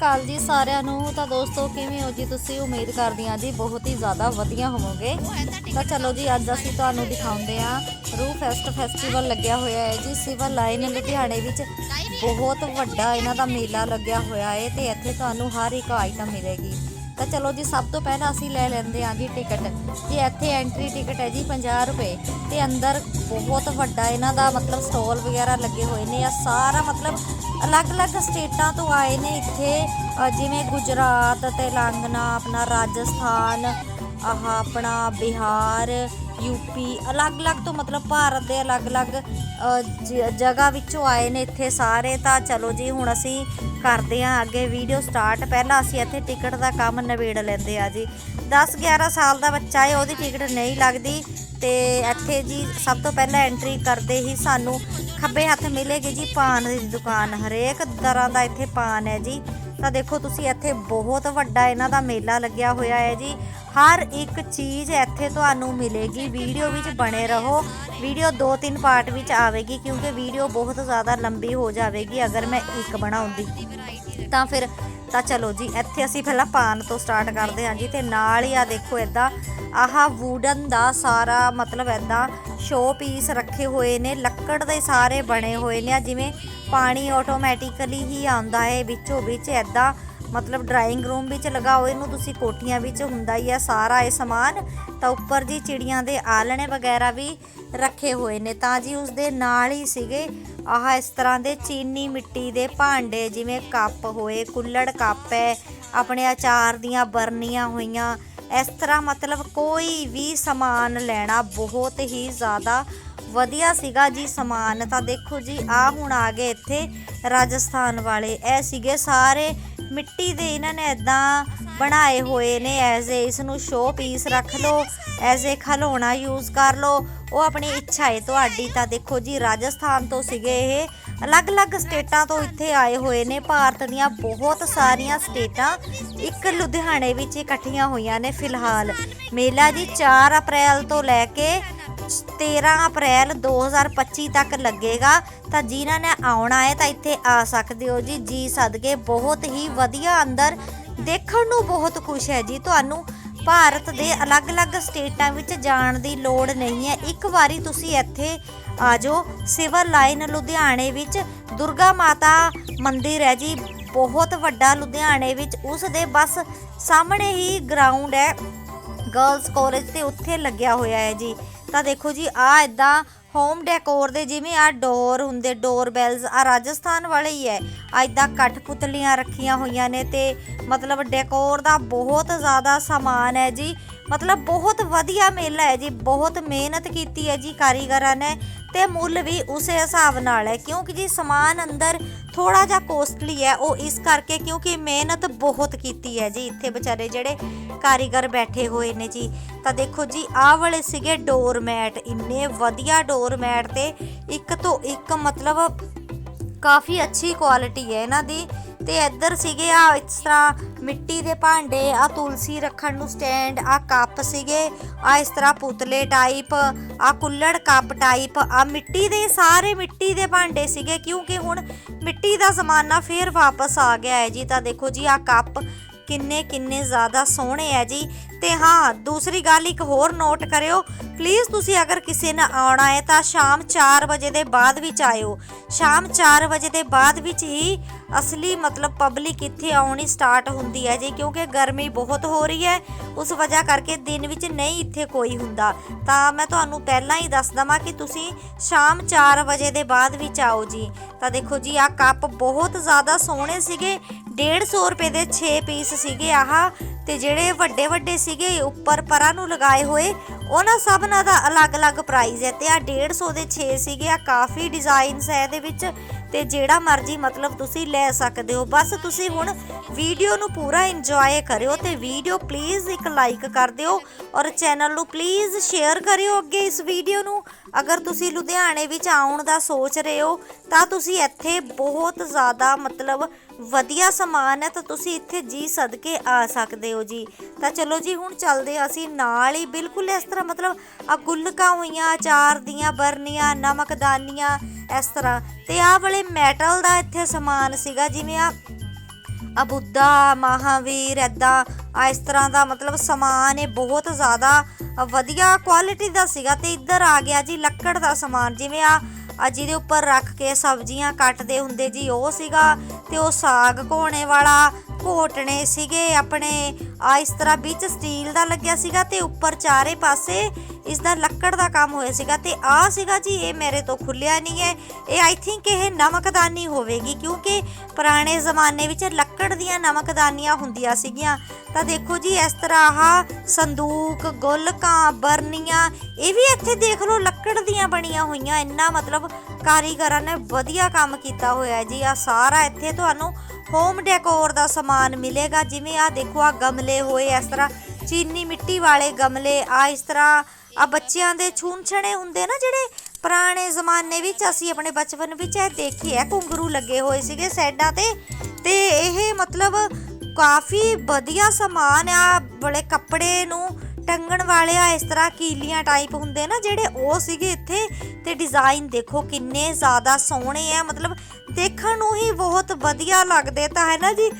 ਅਕਾਲ ਜੀ ਸਾਰਿਆਂ ਨੂੰ। ਤਾਂ ਦੋਸਤੋ, ਕਿਵੇਂ ਹੋ ਜੀ ਤੁਸੀਂ? ਉਮੀਦ ਕਰਦੀ ਹਾਂ ਜੀ ਬਹੁਤ ਹੀ ਜ਼ਿਆਦਾ ਵਧੀਆ ਹੋਵੋਗੇ। ਤਾਂ ਚਲੋ ਜੀ, ਅੱਜ ਅਸੀਂ ਤੁਹਾਨੂੰ ਦਿਖਾਉਂਦੇ ਹਾਂ। ਰੂ ਫੈਸਟ ਫੈਸਟੀਵਲ ਲੱਗਿਆ ਹੋਇਆ ਹੈ ਜੀ। ਸਿਵਲ ਲਾਈਨ ਲੁਧਿਆਣੇ ਵਿੱਚ ਬਹੁਤ ਵੱਡਾ ਇਹਨਾਂ ਦਾ ਮੇਲਾ ਲੱਗਿਆ ਹੋਇਆ ਹੈ ਤੇ ਇੱਥੇ ਤੁਹਾਨੂੰ ਹਰ ਇੱਕ ਆਈਟਮ ਮਿਲੇਗੀ। ਤਾਂ ਚਲੋ ਜੀ, ਸਭ ਤੋਂ ਪਹਿਲਾਂ ਅਸੀਂ ਲੈ ਲੈਂਦੇ ਹਾਂ ਜੀ ਟਿਕਟ। ਜੀ, ਇੱਥੇ ਐਂਟਰੀ ਟਿਕਟ ਹੈ ਜੀ 50 ਰੁਪਏ। ਤੇ ਅੰਦਰ ਬਹੁਤ ਵੱਡਾ ਇਹਨਾਂ ਦਾ ਮਤਲਬ ਸਟਾਲ ਵਗੈਰਾ ਲੱਗੇ ਹੋਏ ਨੇ ਆ। ਸਾਰਾ ਮਤਲਬ ਅਲੱਗ-ਅਲੱਗ ਸਟੇਟਾਂ ਤੋਂ ਆਏ ਨੇ ਇੱਥੇ। ਜਿਵੇਂ ਗੁਜਰਾਤ ਤੇਲੰਗਨਾ ਆਪਣਾ ਰਾਜਸਥਾਨ, ਆਹ ਆਪਣਾ ਬਿਹਾਰ ਯੂਪੀ ਅਲੱਗ-ਅਲੱਗ ਤੋਂ ਮਤਲਬ ਭਾਰਤ ਦੇ ਅਲੱਗ-ਅਲੱਗ ਜ- ਜਗ੍ਹਾ ਵਿੱਚੋਂ ਆਏ ਨੇ ਇੱਥੇ ਸਾਰੇ, ਤਾਂ ਚਲੋ ਜੀ ਹੁਣ ਅਸੀਂ ਕਰਦੇ ਹਾਂ ਅੱਗੇ ਵੀਡੀਓ ਸਟਾਰਟ ਪਹਿਲਾਂ ਅਸੀਂ ਇੱਥੇ ਟਿਕਟ ਦਾ ਕੰਮ ਨਿਬੇੜ ਲੈਂਦੇ ਆ ਜੀ। 10 11 ਸਾਲ ਦਾ ਬੱਚਾ ਹੈ, ਉਹਦੀ ਟਿਕਟ ਨਹੀਂ ਲੱਗਦੀ ਤੇ ਇੱਥੇ ਜੀ ਸਭ ਤੋਂ ਪਹਿਲਾਂ ਐਂਟਰੀ ਕਰਦੇ ਹੀ ਸਾਨੂੰ ਖੱਬੇ ਹੱਥ ਮਿਲੇਗੀ ਜੀ ਪਾਨ ਦੀ ਦੁਕਾਨ। ਹਰੇਕ ਤਰ੍ਹਾਂ ਦਾ ਇੱਥੇ ਪਾਨ ਹੈ ਜੀ। ਤਾਂ ਦੇਖੋ ਤੁਸੀਂ ਇੱਥੇ ਬਹੁਤ ਵੱਡਾ ਇਹਨਾਂ ਦਾ ਮੇਲਾ ਲੱਗਿਆ ਹੋਇਆ ਹੈ ਜੀ। ਹਰ ਇੱਕ ਚੀਜ਼ ਇੱਥੇ ਤੁਹਾਨੂੰ ਮਿਲੇਗੀ। ਵੀਡੀਓ ਵਿੱਚ ਬਣੇ ਰਹੋ। ਵੀਡੀਓ ਦੋ ਤਿੰਨ ਪਾਰਟ ਵਿੱਚ ਆਵੇਗੀ ਕਿਉਂਕਿ ਵੀਡੀਓ ਬਹੁਤ ਜ਼ਿਆਦਾ ਲੰਬੀ ਹੋ ਜਾਵੇਗੀ ਅਗਰ ਮੈਂ ਇੱਕ ਬਣਾਉਂਦੀ। ਤਾਂ ਫਿਰ ਤਾਂ ਚਲੋ ਜੀ, ਇੱਥੇ ਅਸੀਂ ਪਹਿਲਾਂ ਪਾਨ ਤੋਂ ਸਟਾਰਟ ਕਰਦੇ ਹਾਂ ਜੀ ਤੇ ਨਾਲ ਹੀ ਆ ਦੇਖੋ ਇਦਾਂ, ਆਹ ਵੂਡਨ ਦਾ ਸਾਰਾ ਮਤਲਬ ਇਦਾਂ ਸ਼ੋ ਪੀਸ ਰੱਖੇ ਹੋਏ ਨੇ, ਲੱਕੜ ਦੇ ਸਾਰੇ ਬਣੇ ਹੋਏ ਨੇ ਆ, ਜਿਵੇਂ ਪਾਣੀ ਆਟੋਮੈਟਿਕਲੀ ਹੀ ਆਉਂਦਾ ਹੈ ਵਿੱਚੋਂ ਵਿੱਚ ਇਦਾਂ ਮਤਲਬ ਡਰਾਇੰਗ ਰੂਮ ਵਿੱਚ ਲਗਾਓ, ਇਹਨੂੰ ਤੁਸੀਂ ਕੋਠੀਆਂ ਵਿੱਚ ਹੁੰਦਾ ਹੀ ਆ ਸਾਰਾ ਇਹ ਸਮਾਨ। ਤਾਂ ਉੱਪਰ ਜੀ ਚਿੜੀਆਂ ਦੇ ਆਲਣੇ ਵਗੈਰਾ ਵੀ ਰੱਖੇ ਹੋਏ ਨੇ। ਤਾਂ ਜੀ ਉਸ ਦੇ ਨਾਲ ਹੀ ਸੀਗੇ ਆਹ ਇਸ ਤਰ੍ਹਾਂ ਦੇ ਚੀਨੀ ਮਿੱਟੀ ਦੇ ਭਾਂਡੇ, ਜਿਵੇਂ ਕੱਪ ਹੋਏ, ਕੁੱਲੜ ਕੱਪ ਹੈ, ਆਪਣੇ ਅਚਾਰ ਦੀਆਂ ਬਰਨੀਆਂ ਹੋਈਆਂ। ਇਸ ਤਰ੍ਹਾਂ ਮਤਲਬ ਕੋਈ ਵੀ ਸਮਾਨ ਲੈਣਾ ਬਹੁਤ ਹੀ ਜ਼ਿਆਦਾ ਵਧੀਆ ਸੀਗਾ ਜੀ ਸਮਾਨ। ਤਾਂ ਦੇਖੋ ਜੀ ਆ ਹੁਣ ਆ ਗਏ ਇੱਥੇ ਰਾਜਸਥਾਨ ਵਾਲੇ। ਇਹ ਸੀਗੇ ਸਾਰੇ ਮਿੱਟੀ ਦੇ ਇਹਨਾਂ ਨੇ ਇਦਾਂ ਬਣਾਏ ਹੋਏ ਨੇ ਐਜ਼ ਏ ਇਸ ਨੂੰ ਸ਼ੋ ਪੀਸ ਰੱਖ ਲਓ ਐਜ਼ ਏ ਖਲੋਣਾ ਯੂਜ਼ ਕਰ ਲਓ। ਉਹ ਆਪਣੀ ਇੱਛਾ ਹੈ ਤੁਹਾਡੀ। ਤਾਂ ਦੇਖੋ ਜੀ, ਰਾਜਸਥਾਨ ਤੋਂ ਸੀਗੇ ਇਹ। ਅਲੱਗ-ਅਲੱਗ ਸਟੇਟਾਂ ਤੋਂ ਇੱਥੇ ਆਏ ਹੋਏ ਨੇ। ਭਾਰਤ ਦੀਆਂ ਬਹੁਤ ਸਾਰੀਆਂ ਸਟੇਟਾਂ। ਇੱਕ ਲੁਧਿਆਣੇ ਵਿੱਚ ਇਕੱਠੀਆਂ ਹੋਈਆਂ ਨੇ ਫਿਲਹਾਲ। ਮੇਲਾ ਜੀ 4 ਅਪ੍ਰੈਲ ਤੋਂ ਲੈ ਕੇ 13 ਅਪ੍ਰੈਲ 2025 ਤੱਕ ਲੱਗੇਗਾ। ਤਾਂ ਜਿਨ੍ਹਾਂ ਨੇ ਆਉਣਾ ਹੈ ਤਾਂ ਇੱਥੇ ਆ ਸਕਦੇ ਹੋ ਜੀ। ਜੀ ਸਦਕੇ ਬਹੁਤ ਹੀ ਵਧੀਆ ਅੰਦਰ ਦੇਖਣ ਨੂੰ ਬਹੁਤ ਕੁਝ ਹੈ ਜੀ। ਤੁਹਾਨੂੰ ਭਾਰਤ ਦੇ ਅਲੱਗ-ਅਲੱਗ ਸਟੇਟਾਂ ਵਿੱਚ ਜਾਣ ਦੀ ਲੋੜ ਨਹੀਂ ਹੈ। ਇੱਕ ਵਾਰੀ ਤੁਸੀਂ ਇੱਥੇ ਆ ਜਾਓ। ਸਿਵਲ ਲਾਈਨ ਲੁਧਿਆਣੇ ਵਿੱਚ ਦੁਰਗਾ ਮਾਤਾ ਮੰਦਿਰ ਹੈ ਜੀ। ਬਹੁਤ ਵੱਡਾ ਲੁਧਿਆਣੇ ਵਿੱਚ। ਉਸ ਦੇ ਬਸ ਸਾਹਮਣੇ ਹੀ ਗਰਾਊਂਡ ਹੈ। ਗਰਲਸ ਕਾਲਜ ਤੇ ਉੱਥੇ ਲੱਗਿਆ ਹੋਇਆ ਹੈ ਜੀ। ਤਾਂ ਦੇਖੋ ਜੀ ਆ ਇਦਾਂ ਹੋਮ ਡੈਕੋਰ ਦੇ ਜਿਵੇਂ ਆ ਡੋਰ ਹੁੰਦੇ ਡੋਰ ਬੈਲਸ ਆ ਰਾਜਸਥਾਨ ਵਾਲੇ ਹੀ ਹੈ। ਆ ਇਦਾਂ ਕਠਪੁਤਲੀਆਂ ਰੱਖੀਆਂ ਹੋਈਆਂ ਨੇ ਤੇ ਮਤਲਬ ਡੈਕੋਰ ਦਾ ਬਹੁਤ ਜ਼ਿਆਦਾ ਸਮਾਨ ਹੈ ਜੀ। ਮਤਲਬ ਬਹੁਤ ਵਧੀਆ ਮੇਲਾ ਹੈ ਜੀ, ਬਹੁਤ ਮਿਹਨਤ ਕੀਤੀ ਹੈ ਜੀ ਕਾਰੀਗਰਾਂ ਨੇ ਤੇ ਮੁੱਲ ਵੀ ਉਸੇ ਹਿਸਾਬ ਨਾਲ ਹੈ, ਕਿਉਂਕਿ ਜੀ ਸਮਾਨ ਅੰਦਰ ਥੋੜਾ ਜਿਹਾ ਕੋਸਟਲੀ ਹੈ, ਉਹ ਇਸ ਕਰਕੇ ਕਿਉਂਕਿ ਮਿਹਨਤ ਬਹੁਤ ਕੀਤੀ ਹੈ ਜੀ, ਇੱਥੇ ਵਿਚਾਰੇ ਜਿਹੜੇ ਕਾਰੀਗਰ ਬੈਠੇ ਹੋਏ ਨੇ ਜੀ। ਤਾਂ ਦੇਖੋ ਜੀ, ਆਹ ਵਾਲੇ ਸੀਗੇ ਡੋਰ ਮੈਟ, ਇੰਨੇ ਵਧੀਆ ਡੋਰ ਮੈਟ ਤੇ ਇੱਕ ਤੋਂ ਇੱਕ ਮਤਲਬ ਕਾਫੀ ਅੱਛੀ ਕੁਆਲਿਟੀ ਹੈ ਇਹਨਾਂ ਦੀ। ਤੇ ਇੱਧਰ ਸੀਗੇ ਆ, ਇਸ ਤਰ੍ਹਾਂ ਮਿੱਟੀ ਦੇ ਭਾਂਡੇ, ਆ ਤੁਲਸੀ ਰੱਖਣ ਨੂੰ ਸਟੈਂਡ, ਆ ਕੱਪ ਸੀਗੇ, ਆ ਇਸ ਤਰ੍ਹਾਂ ਪੁਤਲੇ ਟਾਈਪ ਆ ਕੁੱਲੜ ਕੱਪ ਟਾਈਪ ਆ ਮਿੱਟੀ ਦੇ, ਸਾਰੇ ਮਿੱਟੀ ਦੇ ਭਾਂਡੇ ਸੀਗੇ, ਕਿਉਂਕਿ ਹੁਣ ਮਿੱਟੀ ਦਾ ਜ਼ਮਾਨਾ ਫੇਰ ਵਾਪਸ ਆ ਗਿਆ ਹੈ ਜੀ। ਤਾਂ ਦੇਖੋ ਜੀ, ਆ ਕੱਪ ਕਿੰਨੇ ਕਿੰਨੇ ਜ਼ਿਆਦਾ ਸੋਹਣੇ ਹੈ ਜੀ। ਤੇ ਹਾਂ, ਦੂਸਰੀ ਗੱਲ ਇੱਕ ਹੋਰ ਨੋਟ ਕਰਿਓ ਪਲੀਜ਼ ਤੁਸੀਂ ਅਗਰ ਕਿਸੇ ਨੇ ਆਉਣਾ ਹੈ ਤਾਂ ਸ਼ਾਮ 4 ਵਜੇ ਦੇ ਬਾਅਦ ਵਿੱਚ ਆਇਓ। ਸ਼ਾਮ 4 ਵਜੇ ਦੇ ਬਾਅਦ ਵਿੱਚ ਹੀ ਅਸਲੀ ਮਤਲਬ ਪਬਲਿਕ ਇੱਥੇ ਆਉਣੀ ਸਟਾਰਟ ਹੁੰਦੀ ਹੈ ਜੀ, ਕਿਉਂਕਿ ਗਰਮੀ ਬਹੁਤ ਹੋ ਰਹੀ ਹੈ। ਉਸ ਵਜ੍ਹਾ ਕਰਕੇ ਦਿਨ ਵਿੱਚ ਨਹੀਂ ਇੱਥੇ ਕੋਈ ਹੁੰਦਾ। ਤਾਂ ਮੈਂ ਤੁਹਾਨੂੰ ਪਹਿਲਾਂ ਹੀ ਦੱਸ ਦਵਾਂ ਕਿ ਤੁਸੀਂ ਸ਼ਾਮ 4 ਵਜੇ ਦੇ ਬਾਅਦ ਵਿੱਚ ਆਓ ਜੀ। ਤਾਂ ਦੇਖੋ ਜੀ ਆ ਕੱਪ ਬਹੁਤ ਜ਼ਿਆਦਾ ਸੋਹਣੇ ਸੀਗੇ। 150 ਰੁਪਏ ਦੇ 6 ਪੀਸ ਸੀਗੇ ਆਹ। ਤੇ ਜਿਹੜੇ ਵੱਡੇ ਵੱਡੇ ਸੀਗੇ ਉੱਪਰ ਪਰਾਂ ਨੂੰ ਲਗਾਏ ਹੋਏ, ਉਹਨਾਂ ਸਭਨਾਂ ਦਾ ਅਲੱਗ-ਅਲੱਗ ਪ੍ਰਾਈਸ ਹੈ ਤੇ ਆ 150 ਦੇ 6 ਸੀਗੇ ਆ ਕਾਫੀ ਡਿਜ਼ਾਈਨਸ ਹੈ ਇਹਦੇ ਵਿੱਚ ਤੇ ਜਿਹੜਾ ਮਰਜ਼ੀ ਮਤਲਬ ਤੁਸੀਂ ਲੈ ਸਕਦੇ ਹੋ। ਬਸ ਤੁਸੀਂ ਹੁਣ ਵੀਡੀਓ ਨੂੰ ਪੂਰਾ ਇੰਜੋਏ ਕਰਿਓ ਤੇ ਵੀਡੀਓ ਪਲੀਜ਼ ਇੱਕ ਲਾਈਕ ਕਰ ਦਿਓ ਔਰ ਚੈਨਲ ਨੂੰ ਪਲੀਜ਼ ਸ਼ੇਅਰ ਕਰਿਓ ਅੱਗੇ ਇਸ ਵੀਡੀਓ ਨੂੰ। ਅਗਰ ਤੁਸੀਂ ਲੁਧਿਆਣੇ ਵਿੱਚ ਆਉਣ ਦਾ ਸੋਚ ਰਹੇ ਹੋ, ਤਾਂ ਤੁਸੀਂ ਇੱਥੇ ਬਹੁਤ ਜ਼ਿਆਦਾ ਮਤਲਬ ਵਧੀਆ ਸਮਾਨ ਹੈ, ਤਾਂ ਤੁਸੀਂ ਇੱਥੇ ਜੀ ਸਦਕੇ ਆ ਸਕਦੇ ਹੋ ਜੀ। ਤਾਂ ਚਲੋ ਜੀ, ਹੁਣ ਚੱਲਦੇ ਹਾਂ ਅਸੀਂ ਨਾਲ ਹੀ। ਬਿਲਕੁਲ ਇਸ ਤਰ੍ਹਾਂ ਮਤਲਬ ਆ ਗੁੱਲਕਾਂ ਹੋਈਆਂ, ਅਚਾਰ ਦੀਆਂ, ਬਰਨੀਆਂ ਨਮਕਦਾਨੀਆਂ ਇਸ ਤਰ੍ਹਾਂ। ਤੇ ਆਹ ਵਾਲੇ ਮੈਟਲ ਦਾ ਇੱਥੇ ਸਮਾਨ ਸੀਗਾ, ਜਿਵੇਂ ਆ ਆ ਬੁੱਧਾ, ਮਹਾਵੀਰ ਐਦਾਂ ਆ ਇਸ ਤਰ੍ਹਾਂ ਦਾ ਮਤਲਬ ਸਮਾਨ ਇਹ ਬਹੁਤ ਜ਼ਿਆਦਾ ਵਧੀਆ ਕੁਆਲਿਟੀ ਦਾ ਸੀਗਾ। ਤੇ ਇੱਧਰ ਆ ਗਿਆ ਜੀ, ਲੱਕੜ ਦਾ ਸਮਾਨ। ਜਿਵੇਂ ਆ ਜਿਹਦੇ ਉੱਪਰ ਰੱਖ ਕੇ ਸਬਜ਼ੀਆਂ ਕੱਟਦੇ ਹੁੰਦੇ ਜੀ, ਉਹ ਸੀਗਾ ਤੇ ਉਹ ਸਾਗ ਘੋਣੇ ਵਾਲਾ, ਘੋਟਣੇ ਸੀਗੇ ਆਪਣੇ। ਆ ਇਸ ਤਰ੍ਹਾਂ ਵਿੱਚ ਸਟੀਲ ਦਾ ਲੱਗਿਆ ਸੀਗਾ ਤੇ ਉੱਪਰ ਚਾਰੇ ਪਾਸੇ ਇਸ ਦਾ ਲੱਕੜ ਦਾ ਕੰਮ ਹੋਇਆ ਸੀਗਾ ਤੇ ਆ ਸੀਗਾ ਜੀ, ਇਹ ਮੇਰੇ ਤੋਂ ਖੁੱਲਿਆ ਨਹੀਂ ਹੈ। ਇਹ ਆਈ ਥਿੰਕ ਇਹ ਨਮਕਦਾਨੀ ਹੋਵੇਗੀ ਕਿਉਂਕਿ ਪੁਰਾਣੇ ਜ਼ਮਾਨੇ ਵਿੱਚ ਲੱਕੜ ਦੀਆਂ ਨਮਕਦਾਨੀਆਂ ਹੁੰਦੀਆਂ ਸੀਗੀਆਂ। ਤਾਂ ਦੇਖੋ ਜੀ, ਇਸ ਤਰ੍ਹਾਂ ਆਹ ਸੰਦੂਕ, ਗੋਲਕਾਂ, ਬਰਨੀਆਂ, ਇਹ ਵੀ ਇੱਥੇ ਦੇਖ ਲਓ ਲੱਕੜ ਦੀਆਂ ਬਣੀਆਂ ਹੋਈਆਂ। ਇੰਨਾ ਮਤਲਬ ਕਾਰੀਗਰਾਂ ਨੇ ਵਧੀਆ ਕੰਮ ਕੀਤਾ ਹੋਇਆ ਜੀ। ਆ ਸਾਰਾ ਇੱਥੇ ਤੁਹਾਨੂੰ ਹੋਮ ਡੈਕੋਰ ਦਾ ਸਮਾਨ ਮਿਲੇਗਾ। ਜਿਵੇਂ ਆ ਦੇਖੋ ਆ ਗਮਲੇ ਹੋਏ, ਇਸ ਤਰ੍ਹਾਂ ਚੀਨੀ ਮਿੱਟੀ ਵਾਲੇ ਗਮਲੇ ਆ ਇਸ ਤਰ੍ਹਾਂ ਆ ਬੱਚਿਆਂ ਦੇ ਛੂਨਛਣੇ ਹੁੰਦੇ ਨਾ ਜਿਹੜੇ ਪੁਰਾਣੇ ਜ਼ਮਾਨੇ ਵਿੱਚ ਅਸੀਂ ਆਪਣੇ ਬਚਪਨ ਵਿੱਚ ਇਹ ਦੇਖੇ ਆ, ਘੁੰਗਰੂ ਲੱਗੇ ਹੋਏ ਸੀਗੇ ਸਾਈਡਾਂ ਤੇ। ਤੇ ਇਹ ਮਤਲਬ ਕਾਫੀ ਵਧੀਆ ਸਮਾਨ ਆ, ਬੜੇ ਕੱਪੜੇ ਨੂੰ ਟੰਗਣ ਵਾਲੇ ਆ ਇਸ ਤਰ੍ਹਾਂ ਕੀਲੀਆਂ ਟਾਈਪ ਹੁੰਦੇ ਨਾ ਜਿਹੜੇ ਉਹ ਸੀਗੇ ਇੱਥੇ। ਤੇ ਡਿਜ਼ਾਈਨ ਦੇਖੋ ਕਿੰਨੇ ਜ਼ਿਆਦਾ ਸੋਹਣੇ ਆ, ਮਤਲਬ ਦੇਖਣ ਨੂੰ ਹੀ ਬਹੁਤ ਵਧੀਆ ਲੱਗਦੇ ਤਾਂ ਹੈ ਨਾ ਜੀ।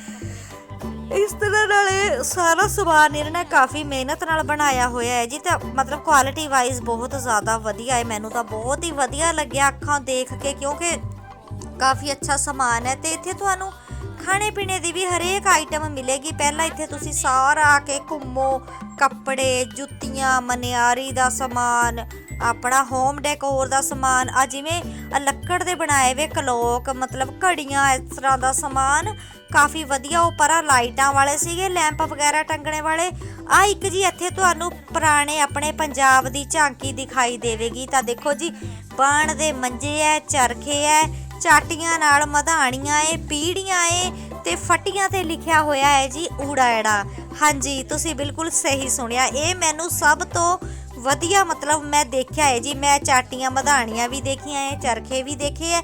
ਇਸ ਤਰ੍ਹਾਂ ਨਾਲ ਇਹ ਸਾਰਾ ਸਮਾਨ ਇਹਨਾਂ ਨੇ ਕਾਫੀ ਮਿਹਨਤ ਨਾਲ ਬਣਾਇਆ ਹੋਇਆ ਹੈ ਜੀ ਤਾਂ ਮਤਲਬ ਕੁਆਲਿਟੀ ਵਾਈਜ਼ ਬਹੁਤ ਜ਼ਿਆਦਾ ਵਧੀਆ ਹੈ। ਮੈਨੂੰ ਤਾਂ ਬਹੁਤ ਹੀ ਵਧੀਆ ਲੱਗਿਆ ਅੱਖਾਂ ਦੇਖ ਕੇ ਕਿਉਂਕਿ ਕਾਫੀ ਅੱਛਾ ਸਮਾਨ ਹੈ ਤੇ ਇੱਥੇ ਤੁਹਾਨੂੰ ਖਾਣੇ ਪੀਣੇ ਦੀ ਵੀ ਹਰੇਕ ਆਈਟਮ ਮਿਲੇਗੀ। ਪਹਿਲਾਂ ਇੱਥੇ ਤੁਸੀਂ ਸਾਰਾ ਆ ਕੇ ਘੁੰਮੋ, ਕੱਪੜੇ, ਜੁੱਤੀਆਂ, ਮਨਿਆਰੀ ਦਾ ਸਮਾਨ, ਆਪਣਾ ਹੋਮ ਡੈਕੋਰ ਦਾ ਸਮਾਨ, ਆ ਜਿਵੇਂ ਲੱਕੜ ਦੇ ਬਣਾਏ ਵੇ ਕਲੋਕ, ਮਤਲਬ ਘੜੀਆਂ, ਇਸ ਤਰ੍ਹਾਂ ਦਾ ਸਮਾਨ ਕਾਫੀ ਵਧੀਆ ਉੱਪਰ ਆ ਲਾਈਟਾਂ ਵਾਲੇ ਸੀਗੇ, ਲੈਂਪ ਵਗੈਰਾ ਟੰਗਣੇ ਵਾਲੇ। ਆ ਇੱਕ ਜੀ, ਇੱਥੇ ਤੁਹਾਨੂੰ ਪੁਰਾਣੇ ਆਪਣੇ ਪੰਜਾਬ ਦੀ ਝਾਂਕੀ ਦਿਖਾਈ ਦੇਵੇਗੀ। ਤਾਂ ਦੇਖੋ ਜੀ, ਬਾਣ ਦੇ ਮੰਜੇ ਐ, ਚਰਖੇ ਐ, ਚਾਟੀਆਂ ਨਾਲ ਮਧਾਣੀਆਂ ਏ ਪੀੜੀਆਂ ਏ ਤੇ ਫਟੀਆਂ ਤੇ ਲਿਖਿਆ ਹੋਇਆ ਹੈ ਜੀ ਊੜਾੜਾ ਹਾਂਜੀ, ਤੁਸੀਂ ਬਿਲਕੁਲ ਸਹੀ ਸੁਣਿਆ। ਇਹ ਮੈਨੂੰ ਸਭ ਤੋਂ ਵਧੀਆ ਮਤਲਬ ਮੈਂ ਦੇਖਿਆ ਹੈ ਜੀ, ਮੈਂ ਚਾਟੀਆਂ ਮਧਾਣੀਆਂ ਵੀ ਦੇਖੀਆਂ ਏ ਚਰਖੇ ਵੀ ਦੇਖੇ ਐ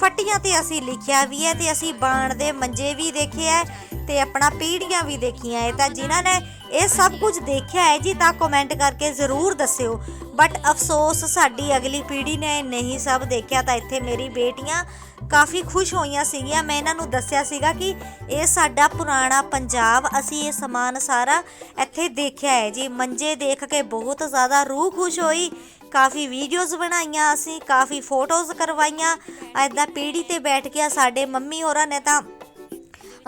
ਫੱਟੀਆਂ ਤੇ ਅਸੀਂ ਲਿਖਿਆ ਵੀ ਹੈ ਤੇ ਅਸੀਂ ਬਾਣ ਦੇ ਮੰਜੇ ਵੀ ਦੇਖੇ ਐ ਤੇ ਆਪਣਾ ਪੀੜੀਆਂ ਵੀ ਦੇਖੀਆਂ ਏ ਤਾਂ ਜਿਨ੍ਹਾਂ ਨੇ ਇਹ ਸਭ ਕੁਝ ਦੇਖਿਆ ਹੈ ਜੀ, ਤਾਂ ਕਮੈਂਟ ਕਰਕੇ ਜ਼ਰੂਰ ਦੱਸਿਓ। ਬਟ ਅਫਸੋਸ, ਸਾਡੀ ਅਗਲੀ ਪੀੜ੍ਹੀ ਨੇ ਨਹੀਂ ਸਭ ਦੇਖਿਆ, ਤਾਂ ਇੱਥੇ ਮੇਰੀ ਬੇਟੀਆਂ ਕਾਫੀ ਖੁਸ਼ ਹੋਈਆਂ ਸੀਗੀਆਂ। ਮੈਂ ਇਹਨਾਂ ਨੂੰ ਦੱਸਿਆ ਸੀਗਾ ਕਿ ਇਹ ਸਾਡਾ ਪੁਰਾਣਾ ਪੰਜਾਬ, ਅਸੀਂ ਇਹ ਸਮਾਨ ਸਾਰਾ ਇੱਥੇ ਦੇਖਿਆ ਹੈ ਜੀ। ਮੰਜੇ ਦੇਖ ਕੇ ਬਹੁਤ ਜ਼ਿਆਦਾ ਰੂਹ ਖੁਸ਼ ਹੋਈ। ਕਾਫੀ ਵੀਡੀਓਜ਼ ਬਣਾਈਆਂ ਅਸੀਂ, ਕਾਫੀ ਫੋਟੋਜ਼ ਕਰਵਾਈਆਂ। ਐਦਾਂ ਪੀੜੀ ਤੇ ਬੈਠ ਕੇ ਸਾਡੇ ਮੰਮੀ ਹੋਰਾਂ ਨੇ ਤਾਂ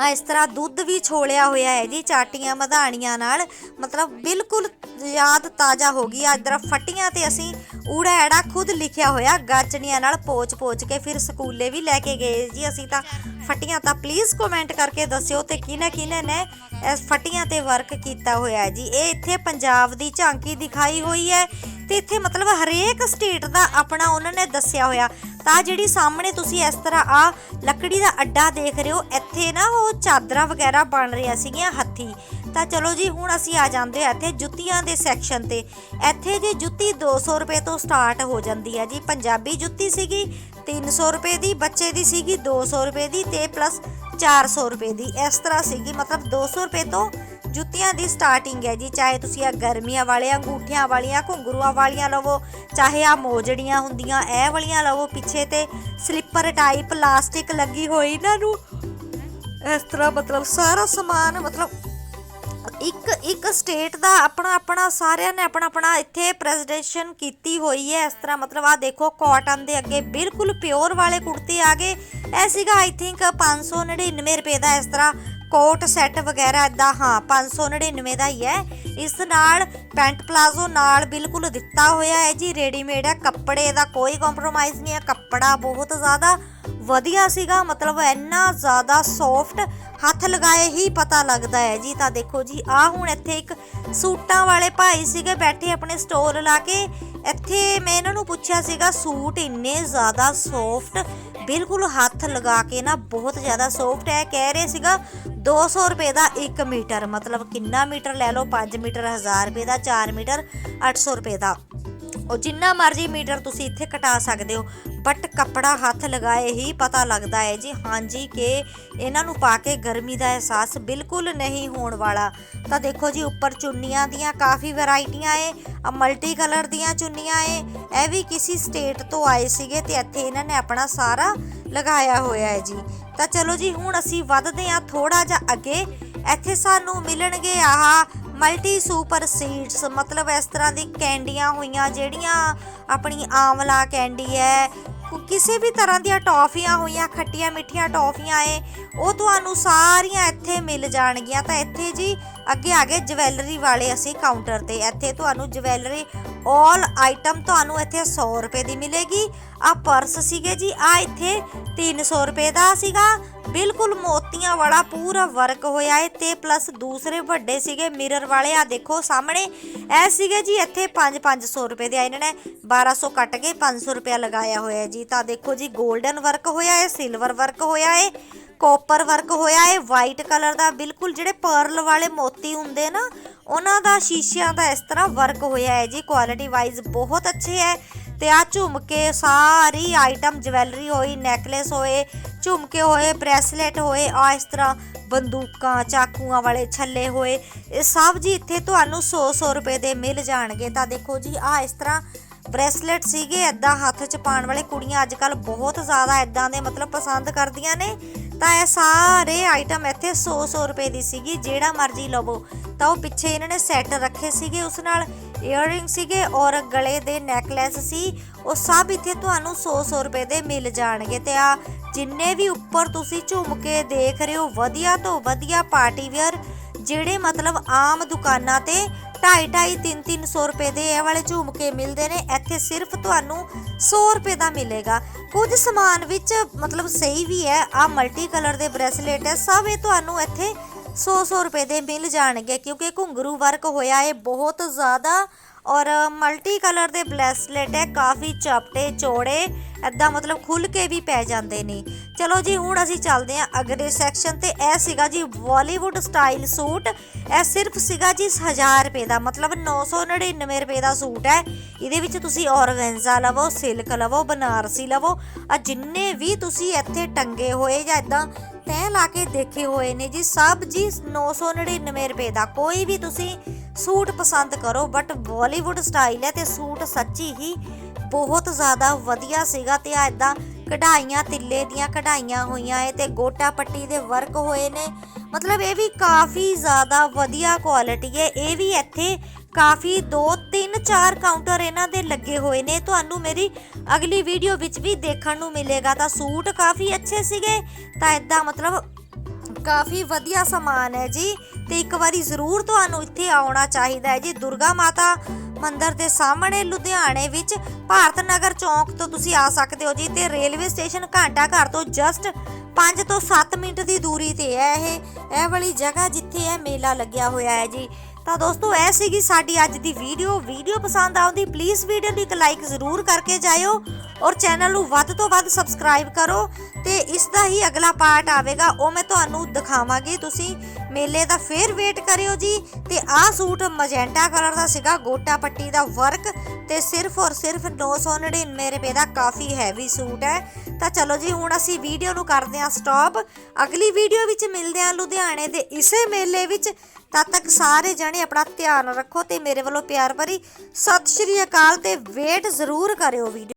ਆ ਇਸ ਤਰ੍ਹਾਂ ਦੁੱਧ ਵੀ ਛੋਲਿਆ ਹੋਇਆ ਹੈ ਜੀ, ਚਾਟੀਆਂ ਮਧਾਣੀਆਂ ਨਾਲ। ਮਤਲਬ ਬਿਲਕੁਲ ਯਾਦ ਤਾਜ਼ਾ ਹੋ ਗਈ ਆ। ਇਧਰ ਫਟੀਆਂ ਤੇ ਅਸੀਂ ਊੜਾ ਐੜਾ ਖੁਦ ਲਿਖਿਆ ਹੋਇਆ, ਗਾਚਣੀਆਂ ਨਾਲ ਪੋਚ-ਪੋਚ ਕੇ ਫਿਰ ਸਕੂਲੇ ਵੀ ਲੈ ਕੇ ਗਏ ਜੀ। ਅਸੀਂ ਤਾਂ ਫਟੀਆਂ ਤਾਂ ਪਲੀਜ਼ ਕਮੈਂਟ ਕਰਕੇ ਦੱਸਿਓ ਤੇ ਕਿਹਨੇ ਕਿਹਨੇ ਨੇ ਇਸ ਫਟੀਆਂ ਤੇ ਵਰਕ ਕੀਤਾ ਹੋਇਆ ਹੈ ਜੀ। ਇਹ ਇੱਥੇ ਪੰਜਾਬ ਦੀ ਝਾਂਕੀ ਦਿਖਾਈ ਹੋਈ ਹੈ। ਤੇ ਇੱਥੇ ਮਤਲਬ ਹਰੇਕ ਸਟੇਟ ਦਾ ਆਪਣਾ ਉਹਨਾਂ ਨੇ ਦੱਸਿਆ ਹੋਇਆ। ਤਾਂ ਜਿਹੜੀ ਸਾਹਮਣੇ ਤੁਸੀਂ ਇਸ ਤਰ੍ਹਾਂ ਆ ਲੱਕੜੀ ਦਾ ਅੱਡਾ ਦੇਖ ਰਹੇ ਹੋ, ਇੱਥੇ ਨਾ ਉਹ ਚਾਦਰਾਂ ਵਗੈਰਾ ਬਣ ਰਹੀਆਂ ਸੀਗੀਆਂ ਹੱਥੀ। ਤਾਂ ਚਲੋ ਜੀ, ਹੁਣ ਅਸੀਂ ਆ ਜਾਂਦੇ ਆ ਇੱਥੇ ਜੁੱਤੀਆਂ ਦੇ ਸੈਕਸ਼ਨ ਤੇ। ਇੱਥੇ ਜੀ ਜੁੱਤੀ 200 ਰੁਪਏ ਤੋਂ ਸਟਾਰਟ ਹੋ ਜਾਂਦੀ ਹੈ ਜੀ। ਪੰਜਾਬੀ ਜੁੱਤੀ ਸੀਗੀ 300 ਰੁਪਏ ਦੀ, ਬੱਚੇ ਦੀ ਸੀਗੀ 200 ਰੁਪਏ ਦੀ ਤੇ ਪਲੱਸ 400 ਰੁਪਏ ਦੀ। ਇਸ ਤਰ੍ਹਾਂ ਸੀਗੀ, ਮਤਲਬ 200 ਰੁਪਏ ਤੋਂ ਜੁੱਤੀਆਂ ਦੀ ਸਟਾਰਟਿੰਗ ਹੈ ਜੀ, ਚਾਹੇ ਤੁਸੀਂ ਆ ਗਰਮੀਆਂ ਵਾਲੀਆਂ, ਅੰਗੂਠੀਆਂ ਵਾਲੀਆਂ, ਘੁੰਗਰੂਆਂ ਵਾਲੀਆਂ ਲਵੋ, ਚਾਹੇ ਆ ਮੋਜੜੀਆਂ ਹੁੰਦੀਆਂ, ਇਹ ਵਾਲੀਆਂ ਲਵੋ, ਪਿੱਛੇ ਤੇ ਸਲਿੱਪਰ ਟਾਈਪ ਪਲਾਸਟਿਕ ਲੱਗੀ ਹੋਈ ਇਹਨਾਂ ਨੂੰ। ਇਸ ਤਰ੍ਹਾਂ ਮਤਲਬ ਸਾਰਾ ਸਮਾਨ, ਮਤਲਬ ਇੱਕ ਇੱਕ ਸਟੇਟ ਦਾ ਆਪਣਾ ਆਪਣਾ ਸਾਰਿਆਂ ਨੇ ਆਪਣਾ ਆਪਣਾ ਇੱਥੇ ਪ੍ਰੈਜੈਂਟੇਸ਼ਨ ਕੀਤੀ ਹੋਈ ਹੈ। ਇਸ ਤਰ੍ਹਾਂ ਮਤਲਬ ਆ ਦੇਖੋ ਕਾਟਨ ਦੇ ਅੱਗੇ ਬਿਲਕੁਲ ਪਿਓਰ ਵਾਲੇ ਕੁੜਤੇ ਆ ਗਏ। ਇਹ ਸੀਗਾ ਆਈ ਥਿੰਕ 599 ਰੁਪਏ ਦਾ ਇਸ ਤਰ੍ਹਾਂ ਕੋਟ ਸੈੱਟ ਵਗੈਰਾ ਇਦਾਂ ਹਾਂ 599 ਦਾ ਹੀ ਹੈ। ਇਸ ਨਾਲ ਪੈਂਟ ਪਲਾਜ਼ੋ ਨਾਲ ਬਿਲਕੁਲ ਦਿੱਤਾ ਹੋਇਆ ਹੈ ਜੀ ਰੈਡੀਮੇਡ ਹੈ। ਕੱਪੜੇ ਦਾ ਕੋਈ ਕੰਪਰੋਮਾਈਜ਼ ਨਹੀਂ ਹੈ। ਕੱਪੜਾ ਬਹੁਤ ਜ਼ਿਆਦਾ ਵਧੀਆ ਸੀਗਾ, ਮਤਲਬ ਇੰਨਾ ਜ਼ਿਆਦਾ ਸੌਫਟ ਹੱਥ ਲਗਾਏ ਹੀ ਪਤਾ ਲੱਗਦਾ ਹੈ ਜੀ। ਤਾਂ ਦੇਖੋ ਜੀ ਆ ਹੁਣ ਇੱਥੇ ਇੱਕ ਸੂਟਾਂ ਵਾਲੇ ਭਾਈ ਸੀਗੇ, ਬੈਠੇ ਆਪਣੇ ਸਟੋਰ ਲਾ ਕੇ। ਇੱਥੇ ਮੈਂ ਇਹਨਾਂ ਨੂੰ ਪੁੱਛਿਆ ਸੀਗਾ, ਸੂਟ ਇੰਨੇ ਜ਼ਿਆਦਾ ਸੌਫਟ ਬਿਲਕੁਲ ਹੱਥ ਲਗਾ ਕੇ ਨਾ ਬਹੁਤ ਜ਼ਿਆਦਾ ਸੌਫਟ ਹੈ। ਕਹਿ ਰਹੇ ਸੀਗਾ 200 ਰੁਪਏ ਦਾ 1 ਮੀਟਰ, ਮਤਲਬ ਕਿੰਨਾ ਮੀਟਰ ਲੈ ਲਓ? 5 ਮੀਟਰ 1000 ਰੁਪਏ ਦਾ 4 ਮੀਟਰ 800 ਰੁਪਏ ਦਾ। ਉਹ ਜਿੰਨਾ ਮਰਜ਼ੀ ਮੀਟਰ ਤੁਸੀਂ ਇੱਥੇ ਕਟਾ ਸਕਦੇ ਹੋ ਬਟ ਕੱਪੜਾ ਹੱਥ ਲਗਾਏ ਹੀ ਪਤਾ ਲੱਗਦਾ ਹੈ ਜੀ, ਹਾਂਜੀ ਕਿ ਇਹਨਾਂ ਨੂੰ ਪਾ ਕੇ ਗਰਮੀ ਦਾ ਅਹਿਸਾਸ ਬਿਲਕੁਲ ਨਹੀਂ ਹੋਣ ਵਾਲਾ। ਤਾਂ ਦੇਖੋ ਜੀ, ਉੱਪਰ ਚੁੰਨੀਆਂ ਦੀਆਂ ਕਾਫੀ ਵੈਰਾਈਟੀਆਂ ਏ, ਆ ਮਲਟੀ ਕਲਰ ਦੀਆਂ ਚੁੰਨੀਆਂ ਏ, ਇਹ ਵੀ ਕਿਸੇ ਸਟੇਟ ਤੋਂ ਆਏ ਸੀਗੇ ਤੇ ਇੱਥੇ ਇਹਨਾਂ ਨੇ ਆਪਣਾ ਸਾਰਾ ਲਗਾਇਆ ਹੋਇਆ ਹੈ ਜੀ। ਤਾਂ ਚਲੋ ਜੀ, ਹੁਣ ਅਸੀਂ ਵੱਧਦੇ ਹਾਂ ਥੋੜਾ ਜਿਹਾ ਅੱਗੇ, ਇੱਥੇ ਸਾਨੂੰ ਮਿਲਣਗੇ ਆਹ ਮਲਟੀ ਸੁਪਰ ਸੀਡਸ, ਮਤਲਬ ਇਸ ਤਰ੍ਹਾਂ ਦੀ ਕੈਂਡੀਆਂ ਹੋਈਆਂ ਜਿਹੜੀਆਂ ਆਪਣੀ ਆਮਲਾ ਕੈਂਡੀ ਹੈ। ਕਿਸੇ ਵੀ ਤਰ੍ਹਾਂ ਦੀਆਂ ਟੌਫੀਆਂ ਹੋਈਆਂ, ਖੱਟੀਆਂ ਮਿੱਠੀਆਂ ਟੌਫੀਆਂ ਏ, ਉਹ ਤੁਹਾਨੂੰ ਸਾਰੀਆਂ ਇੱਥੇ ਮਿਲ ਜਾਣਗੀਆਂ। ਤਾਂ ਇੱਥੇ ਜੀ ਅੱਗੇ ਆ ਗਏ ਜਵੈਲਰੀ ਵਾਲੇ ਅਸੀਂ ਕਾਊਂਟਰ ਤੇ। ਇੱਥੇ ਤੁਹਾਨੂੰ ਜਵੈਲਰੀ 올 ਆਈਟਮ ਤੁਹਾਨੂੰ ਇੱਥੇ 100 ਰੁਪਏ ਦੀ ਮਿਲੇਗੀ। ਆ ਪਰਸ ਸੀਗੇ ਜੀ, ਆ ਇੱਥੇ 300 ਰੁਪਏ ਦਾ ਸੀਗਾ। ਬਿਲਕੁਲ ਮੋਤੀਆਂ ਵਾਲਾ, ਪੂਰਾ ਵਰਕ ਹੋਇਆ ਹੈ ਤੇ ਪਲੱਸ ਦੂਸਰੇ ਵੱਡੇ ਸੀਗੇ ਮਿਰਰ ਵਾਲੇ, ਆ ਦੇਖੋ ਸਾਹਮਣੇ। ਇਹ ਸੀਗੇ ਜੀ, ਇੱਥੇ 5-500 ਰੁਪਏ ਦੇ ਆ ਇਹਨਾਂ ਨੇ 1200 ਕੱਟ ਕੇ 500 ਰੁਪਏ ਲਗਾਇਆ ਹੋਇਆ ਜੀ। ਤਾਂ ਦੇਖੋ ਜੀ 골ਡਨ ਵਰਕ ਹੋਇਆ ਹੈ ਸਿਲਵਰ ਵਰਕ ਹੋਇਆ ਹੈ ਕਾਪਰ ਵਰਕ ਹੋਇਆ ਹੈ ਵਾਈਟ ਕਲਰ ਦਾ। ਬਿਲਕੁਲ ਜਿਹੜੇ ਪਰਲ ਵਾਲੇ ਮੋਤੀ ਹੁੰਦੇ ਨਾ, ਉਹਨਾਂ ਦਾ ਸ਼ੀਸ਼ਿਆਂ ਦਾ ਇਸ ਤਰ੍ਹਾਂ ਵਰਕ ਹੋਇਆ ਹੈ ਜੀ। ਕੁਆਲਿਟੀ ਵਾਈਜ਼ ਬਹੁਤ ਅੱਛੇ ਹੈ। ਤੇ ਆ ਝੁਮਕੇ ਸਾਰੀ ਆਈਟਮ ਜਵੈਲਰੀ ਹੋਈ ਨੈਕਲੇਸ ਹੋਏ, ਝੁਮਕੇ ਹੋਏ ਬ੍ਰੈਸਲੇਟ ਹੋਏ, ਆ ਇਸ ਤਰ੍ਹਾਂ ਬੰਦੂਕਾਂ, ਚਾਕੂਆਂ ਵਾਲੇ ਛੱਲੇ ਹੋਏ। ਇਹ ਸਭ ਜੀ ਇੱਥੇ ਤੁਹਾਨੂੰ 100-100 ਰੁਪਏ ਦੇ ਮਿਲ ਜਾਣਗੇ। ਤਾਂ ਦੇਖੋ ਜੀ, ਆ ਇਸ ਤਰ੍ਹਾਂ ਬ੍ਰੈਸਲੇਟ ਸੀਗੇ ਐਦਾਂ ਹੱਥ 'ਚ ਪਾਉਣ ਵਾਲੇ ਕੁੜੀਆਂ ਅੱਜ ਕੱਲ ਬਹੁਤ ਜ਼ਿਆਦਾ ਐਦਾਂ ਦੇ ਮਤਲਬ ਪਸੰਦ ਕਰਦੀਆਂ ਨੇ। ਤਾਂ ਇਹ ਸਾਰੇ ਆਈਟਮ ਇੱਥੇ 100-100 ਰੁਪਏ ਦੀ ਸੀਗੀ, ਜਿਹੜਾ ਮਰਜ਼ੀ ਲਵੋ। ਤਾਂ ਉਹ ਪਿੱਛੇ ਇਹਨਾਂ ਨੇ ਸੈੱਟ ਰੱਖੇ ਸੀਗੇ, ਉਸ ਨਾਲ ਇਅਰਿੰਗ ਸੀਗੇ ਔਰ ਗਲੇ ਦੇ ਨੈਕਲੈਸ ਸੀ। ਉਹ ਸਭ ਇੱਥੇ ਤੁਹਾਨੂੰ 100-100 ਰੁਪਏ ਦੇ ਮਿਲ ਜਾਣਗੇ ਤੇ ਆ ਜਿੰਨੇ ਵੀ ਉੱਪਰ ਤੁਸੀਂ ਝੁੰਮ ਕੇ ਦੇਖ ਰਹੇ ਹੋ, ਵਧੀਆ ਤੋਂ ਵਧੀਆ ਪਾਰਟੀ ਵੇਅਰ ਜਿਹੜੇ ਮਤਲਬ ਆਮ ਦੁਕਾਨਾਂ ਤੇ 2.5 3-300 ਰੁਪਏ ਦੇ ਇਹ ਵਾਲੇ ਝੁਮਕੇ ਮਿਲਦੇ ਨੇ, ਇੱਥੇ ਸਿਰਫ ਤੁਹਾਨੂੰ 100 ਰੁਪਏ ਦਾ ਮਿਲੇਗਾ। ਕੁਝ ਸਮਾਨ ਵਿੱਚ ਮਤਲਬ ਸਹੀ ਵੀ ਹੈ ਆ ਮਲਟੀ ਕਲਰ ਦੇ ਬ੍ਰੈਸਲੇਟ ਹੈ, ਸਭ ਇਹ ਤੁਹਾਨੂੰ ਇੱਥੇ 100-100 ਰੁਪਏ ਦੇ ਮਿਲ ਜਾਣਗੇ ਕਿਉਂਕਿ ਘੁੰਗਰੂ ਵਰਕ ਹੋਇਆ ਹੈ ਬਹੁਤ ਜ਼ਿਆਦਾ ਔਰ ਮਲਟੀ ਕਲਰ ਦੇ ਬ੍ਰੈਸਲੇਟ ਹੈ, ਕਾਫੀ ਚਪਟੇ, ਚੌੜੇ ਐਦਾਂ ਮਤਲਬ ਖੁੱਲ ਕੇ ਵੀ ਪੈ ਜਾਂਦੇ ਨੇ। ਚਲੋ ਜੀ, ਹੁਣ ਅਸੀਂ ਚੱਲਦੇ ਹਾਂ ਅਗਲੇ ਸੈਕਸ਼ਨ ਤੇ। ਇਹ ਸੀਗਾ ਜੀ ਬਾਲੀਵੁੱਡ ਸਟਾਈਲ ਸੂਟ। ਇਹ ਸਿਰਫ ਸੀਗਾ ਜੀ 1000 ਰੁਪਏ ਦਾ, ਮਤਲਬ 999 ਰੁਪਏ ਦਾ ਸੂਟ ਹੈ। ਇਹਦੇ ਵਿੱਚ ਤੁਸੀਂ ਔਰਗੈਂਜ਼ਾ ਲਵੋ ਸਿਲਕ ਲਵੋ ਬਨਾਰਸੀ ਲਵੋ। ਆ ਜਿੰਨੇ ਵੀ ਤੁਸੀਂ ਇੱਥੇ ਟੰਗੇ ਹੋਏ ਜਾਂ ਇਦਾਂ ਤੈਅ ਲਾ ਕੇ ਦੇਖੇ ਹੋਏ ਨੇ ਜੀ, ਸਭ ਜੀ 999 ਰੁਪਏ ਦਾ। ਕੋਈ ਵੀ ਤੁਸੀਂ ਸੂਟ ਪਸੰਦ ਕਰੋ ਬਟ ਬਾਲੀਵੁੱਡ ਸਟਾਈਲ ਹੈ ਤੇ ਸੂਟ ਸੱਚੀ ਹੀ ਬਹੁਤ ਜ਼ਿਆਦਾ ਵਧੀਆ ਸੀਗਾ ਤੇ ਆ ਇਦਾਂ ਕਢਾਈਆਂ, ਤਿੱਲੇ ਦੀਆਂ ਕਢਾਈਆਂ ਹੋਈਆਂ ਏ ਤੇ ਗੋਟਾ ਪੱਟੀ ਦੇ ਵਰਕ ਹੋਏ ਨੇ। ਮਤਲਬ ਇਹ ਵੀ ਕਾਫੀ ਜ਼ਿਆਦਾ ਵਧੀਆ ਕੁਆਲਿਟੀ ਹੈ ਇਹ ਵੀ ਇੱਥੇ ਕਾਫੀ 2 3 4 ਕਾਊਂਟਰ ਇਹਨਾਂ ਦੇ ਲੱਗੇ ਹੋਏ ਨੇ। ਤੁਹਾਨੂੰ ਮੇਰੀ ਅਗਲੀ ਵੀਡੀਓ ਵਿੱਚ ਵੀ ਦੇਖਣ ਨੂੰ ਮਿਲੇਗਾ। ਤਾਂ ਸੂਟ ਕਾਫੀ ਅੱਛੇ ਸੀਗੇ। ਤਾਂ ਇਦਾਂ ਮਤਲਬ ਕਾਫੀ ਵਧੀਆ ਸਮਾਨ ਹੈ ਜੀ। ਤੇ ਇੱਕ ਵਾਰੀ ਜ਼ਰੂਰ ਤੁਹਾਨੂੰ ਇੱਥੇ ਆਉਣਾ ਚਾਹੀਦਾ ਹੈ ਜੀ। ਦੁਰਗਾ ਮਾਤਾ ਮੰਦਿਰ ਦੇ ਸਾਹਮਣੇ ਲੁਧਿਆਣੇ ਵਿੱਚ ਭਾਰਤ ਨਗਰ ਚੌਂਕ ਤੋਂ ਤੁਸੀਂ ਆ ਸਕਦੇ ਹੋ ਜੀ। ਤੇ ਰੇਲਵੇ ਸਟੇਸ਼ਨ ਘੰਟਾ ਘਰ ਤੋਂ ਜਸਟ 5 ਤੋਂ 7 ਮਿੰਟ ਦੀ ਦੂਰੀ ਤੇ ਹੈ ਇਹ। ਇਹ ਵਾਲੀ ਜਗ੍ਹਾ ਜਿੱਥੇ ਇਹ ਮੇਲਾ ਲੱਗਿਆ ਹੋਇਆ ਹੈ ਜੀ। ਤਾਂ ਦੋਸਤੋ, ਇਹ ਸੀਗੀ ਸਾਡੀ ਅੱਜ ਦੀ ਵੀਡੀਓ। ਵੀਡੀਓ ਪਸੰਦ ਆਉਂਦੀ ਪਲੀਜ਼ ਵੀਡੀਓ ਨੂੰ ਇੱਕ ਲਾਈਕ ਜ਼ਰੂਰ ਕਰਕੇ ਜਾਇਓ ਔਰ ਚੈਨਲ ਨੂੰ ਵੱਧ ਤੋਂ ਵੱਧ ਸਬਸਕ੍ਰਾਈਬ ਕਰੋ। ਤੇ ਇਸ ਦਾ ਹੀ ਅਗਲਾ ਪਾਰਟ ਆਵੇਗਾ, ਉਹ ਮੈਂ ਤੁਹਾਨੂੰ ਦਿਖਾਵਾਂਗੀ। ਤੁਸੀਂ ਮੇਲੇ ਦਾ ਫੇਰ ਵੇਟ ਕਰਿਓ ਜੀ। ਤੇ ਆਹ ਸੂਟ ਮਜੈਂਟਾ ਕਲਰ ਦਾ ਸੀਗਾ, ਗੋਟਾ ਪੱਟੀ ਦਾ ਵਰਕ ਤੇ ਸਿਰਫ ਔਰ ਸਿਰਫ 999 ਰੁਪਏ ਦਾ ਕਾਫੀ ਹੈਵੀ ਸੂਟ ਹੈ। ਤਾਂ ਚਲੋ ਜੀ, ਹੁਣ ਅਸੀਂ ਵੀਡੀਓ ਨੂੰ ਕਰਦੇ ਹਾਂ ਸਟਾਪ ਅਗਲੀ ਵੀਡੀਓ ਵਿੱਚ ਮਿਲਦੇ ਹਾਂ ਲੁਧਿਆਣੇ ਦੇ ਇਸੇ ਮੇਲੇ ਵਿੱਚ। ਤਦ ਤੱਕ ਸਾਰੇ ਜਣੇ ਆਪਣਾ ਧਿਆਨ ਰੱਖੋ ਤੇ ਮੇਰੇ ਵੱਲੋਂ ਪਿਆਰ ਭਰੀ ਸਤਿ ਸ਼੍ਰੀ ਅਕਾਲ ਤੇ ਵੇਟ ਜ਼ਰੂਰ ਕਰਿਓ ਵੀਡੀਓ।